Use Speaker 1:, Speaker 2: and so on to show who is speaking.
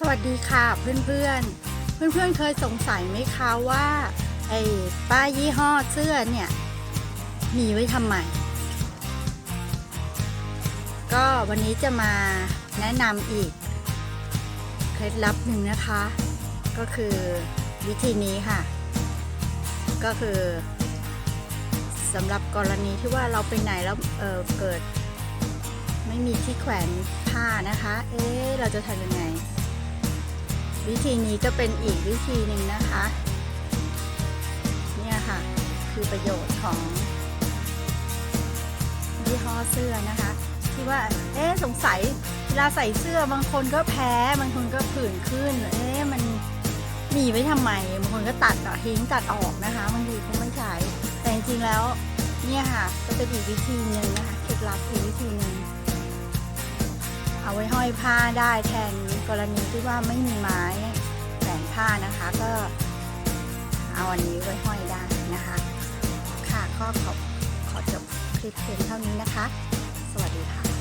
Speaker 1: สวัสดีค่ะเพื่อนเพื่อนเพื่อนเพื่อนๆเคยสงสัยไหมคะว่าไอ้ป้ายยี่ห้อเสื้อเนี่ยมีไว้ทำไม ก็วันนี้จะมาแนะนำอีก เคล็ดลับหนึ่งนะคะ ก็คือวิธีนี้ค่ะ ก็คือสำหรับกรณีที่ว่าเราไปไหนแล้วเเกิด ไม่มีที่แขวนผ้านะคะ เอ๊ะเราจะทำยังไง วิธีนี้ก็เป็นอีกวิธีหนึ่งนะคะ เนี่ยค่ะ คือประโยชน์ของยี่ห้อเสื้อนะคะ ที่ว่า เอ๊สงสัยเวลาใส่เสื้อบางคนก็แพ้ บางคนก็ผื่นขึ้น เอ๊มันมีไว้ทำไม บางคนก็ตัดต่อทิ้งตัดออกนะคะบางทีก็ไม่ใช้แต่จริงๆแล้ว เนี่ยค่ะ ก็เป็นอีกวิธีหนึ่งนะคะ เคล็ดลับอีกวิธีหนึ่ง ไว้ห้อยผ้าได้แทนกรณีที่ว่าไม่มีไม้แขวนผ้านะคะก็เอาอันนี้ไว้ห้อยได้นะคะ ค่ะก็ขอขอจบคลิปเพียงเท่านี้นะคะ สวัสดีค่ะ